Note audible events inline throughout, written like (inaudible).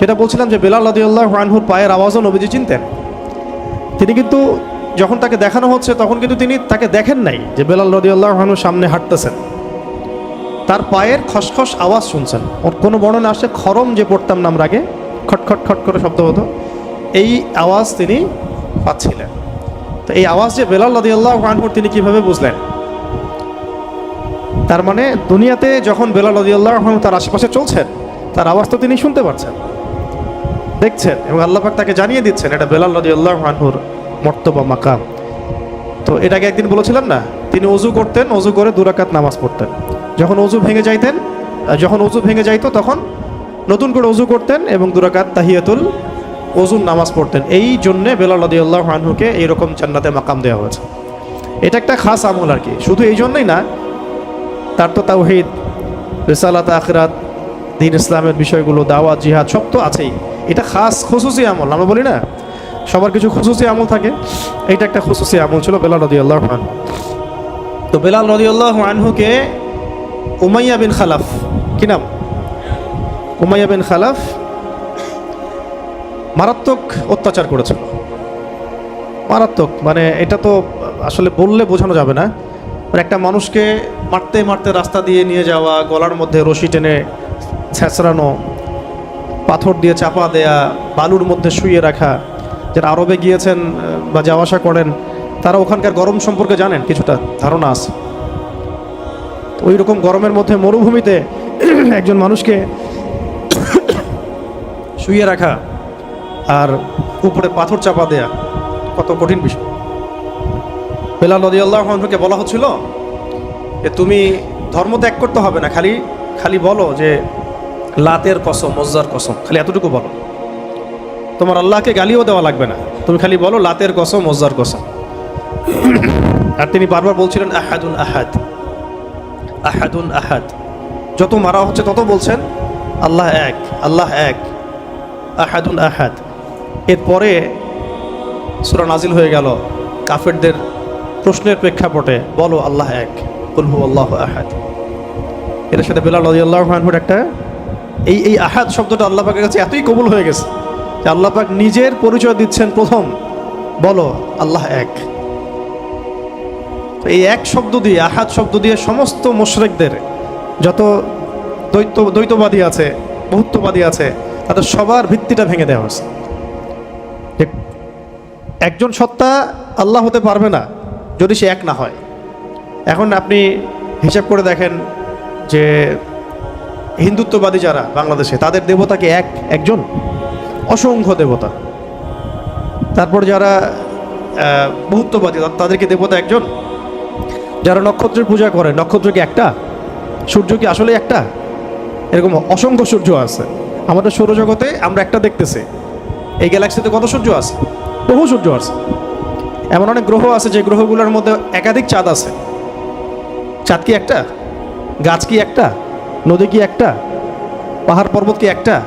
যেটা বলছিলাম যে বেলাল রদিউল্লাহ আনহুর পায়ের আওয়াজও নবীজি চিনতেন। তিনি কিন্তু যখন তাকে দেখানো হচ্ছে, তখন কিন্তু তিনি তাকে দেখেন নাই যে বেলাল রদিউল্লাহ আনহুর সামনে হাঁটতেছেন। তার পায়ের খসখস আওয়াজ শুনছেন। ওর কোনো বর্ণনা আসে, খরম যে পড়তাম না আমরা আগে খটখট খট করে শব্দ হতো, এই আওয়াজ তিনি পাচ্ছিলেন। তো এই আওয়াজ যে বেলাল রদিউল্লাহ আনহুর তিনি কীভাবে বুঝলেন? তার মানে দুনিয়াতে যখন বেলাল রদিউল্লাহ আনহু তার আশেপাশে চলছেন, তার আওয়াজ তো তিনি শুনতে পারছেন দেখছেন এবং আল্লাপাক তাকে জানিয়ে দিচ্ছেন, এটা বেলাল রদিউল্লাহ আনহুর মর্তবা মাকাম। তো এটাকে একদিন বলেছিলাম না, তিনি অজু করতেন, অজু করে দুরাকাত নামাজ পড়তেন। যখন অজু ভেঙে যাইতেন যখন অজু ভেঙে যাইতো, তখন নতুন করে অজু করতেন এবং দুরাকাত তাহিয়াতুল অজুর নামাজ পড়তেন। এই জন্যে বেলাল রদিউল্লাহ আনহুকে এইরকম জান্নাতে মাকাম দেওয়া হয়েছে। এটা একটা খাস আমল আর কি। শুধু এই জন্যই না, তার তো তাওহিদ, রেসালাত আখরাত, দিন ইসলামের বিষয়গুলো, দাওয়াত, জিহাদ সব তো আছেই। এটা খাস খুসুসি আমল, আমরা বলি না? সবার কিছু খুসুসি আমল থাকে। এইটা একটা খুসুসি আমল ছিল বেলাল রদিউল্লাহ আনহু। তো বেলাল রদিউল্লাহ আনহুকে উমাইয়া বিন খালাফ, কি নাম? উমাইয়া বিন খালাফ মারাত্মক অত্যাচার করেছিল। মারাত্মক মানে এটা তো আসলে বললে বোঝানো যাবে না। মানে একটা মানুষকে মারতে মারতে রাস্তা দিয়ে নিয়ে যাওয়া, গলার মধ্যে রশি টেনে ছেঁচড়ানো পাথর দিয়ে চাপা দেয়া, বালুর মধ্যে শুয়ে রাখা। যারা আরবে গিয়েছেন বা যাওয়া আসা করেন, তারা ওখানকার গরম সম্পর্কে জানেন, কিছুটা ধারণা আছে। ওই রকম গরমের মধ্যে মরুভূমিতে (clears throat) একজন মানুষকে (clears throat) শুয়ে রাখা আর উপরে পাথর চাপা দেয়া, কত কঠিন বিষয়। বেলাল নদীকে বলা হচ্ছিল যে, তুমি ধর্ম ত্যাগ করতে হবে না, খালি খালি বলো যে লাতের কসম, মজ্জার কসম। খালি এতটুকু বলো। তোমার আল্লাহকে গালিও দেওয়া লাগবে না। তুমি খালি বলো, লাতের কসম, মজ্জার কসম। আর তিনি বারবার বলছিলেন, আহাদুন আহাদ আহাদুন আহাদ। যত মারা হচ্ছে তত বলছেন, আল্লাহ এক আল্লাহ এক, আহাদুন আহাদ। এরপরে সুরা নাজিল হয়ে গেল। কাফেরদের প্রশ্নের প্রেক্ষাপটে বলো, আল্লাহ এক বলবু আল্লাহ আহাদ। এটার সাথে বেলাল আল্লাহ একটা এই এই আহাদ শব্দটা আল্লাহ পাকের কাছে এতই কবুল হয়ে গেছে যে আল্লাহ পাক নিজের পরিচয় দিচ্ছেন প্রথম। বলো, আল্লাহ এক। এই এক শব্দ দিয়ে, আহাদ শব্দ দিয়ে সমস্ত মোশরেকদের যত দ্বৈত, দ্বৈতবাদী আছে, বহুত্ববাদী আছে, তাদের সবার ভিত্তিটা ভেঙে দেওয়া হয়েছে। একজন সত্তা আল্লাহ হতে পারবে না যদি সে এক না হয়। এখন আপনি হিসাব করে দেখেন যে হিন্দুত্ববাদী যারা বাংলাদেশে, তাদের দেবতাকে এক, একজন? অসংখ্য দেবতা। তারপর যারা বহুত্ববাদী তাদেরকে দেবতা একজন? যারা নক্ষত্রের পূজা করে, নক্ষত্র কি একটা? সূর্য কি আসলে একটা? এরকম অসংখ্য সূর্য আছে। আমাদের সৌরজগতে আমরা একটা দেখতেছি। এই গ্যালাক্সিতে কত সূর্য আছে? বহু সূর্য আছে। এমন অনেক গ্রহ আছে যে গ্রহগুলোর মধ্যে একাধিক চাঁদ আছে। চাঁদ কি একটা? গাছ কি একটা? নদী কি একটা? পাহাড় পর্বত কি একটা?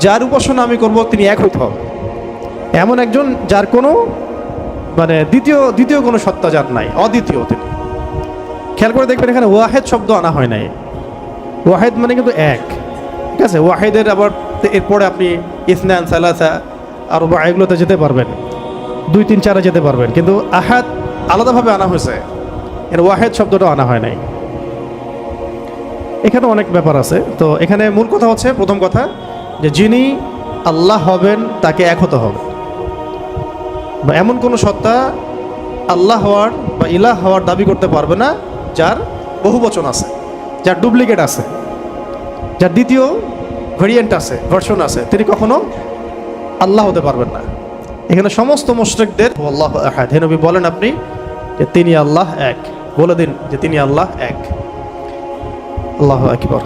যার উপাসনা আমি করব, তিনি এক হইতে হবে। এমন একজন যার কোনো মানে দ্বিতীয় দ্বিতীয় কোনো সত্তা যার নাই, অদ্বিতীয় তিনি। খেয়াল করে দেখবেন এখানে ওয়াহেদ শব্দ আনা হয় নাই। ওয়াহেদ মানে কিন্তু এক। ঠিক আছে? ওয়াহেদের আবার এরপরে আপনি ইসনান, সালাসা, আর এগুলোতে যেতে পারবেন। দুই, তিন, চারে যেতে পারবেন। কিন্তু আহাদ আলাদাভাবে আনা হয়েছে। এর ওয়াহেদ শব্দটা আনা হয় নাই। এখানে অনেক ব্যাপার আছে। তো এখানে মূল কথা হচ্ছে, প্রথম কথা, যে যিনি আল্লাহ হবেন, তাকে এক হতে হবে। বা এমন কোনো সত্তা আল্লাহ হওয়ার বা ইলাহ হওয়ার দাবি করতে পারবে না, যার বহু বচন আছে, যার ডুপ্লিকেট আছে, যার দ্বিতীয় ভেরিয়েন্ট আছে, ভার্সন আছে, তিনি কখনো আল্লাহ হতে পারবেন না। এখানে সমস্ত মুশরিকদের আল্লাহ আহাদ, হে নবী বলেন আপনি যে তিনি আল্লাহ এক, বলে দিন যে তিনি আল্লাহ এক। আল্লাহ আকবর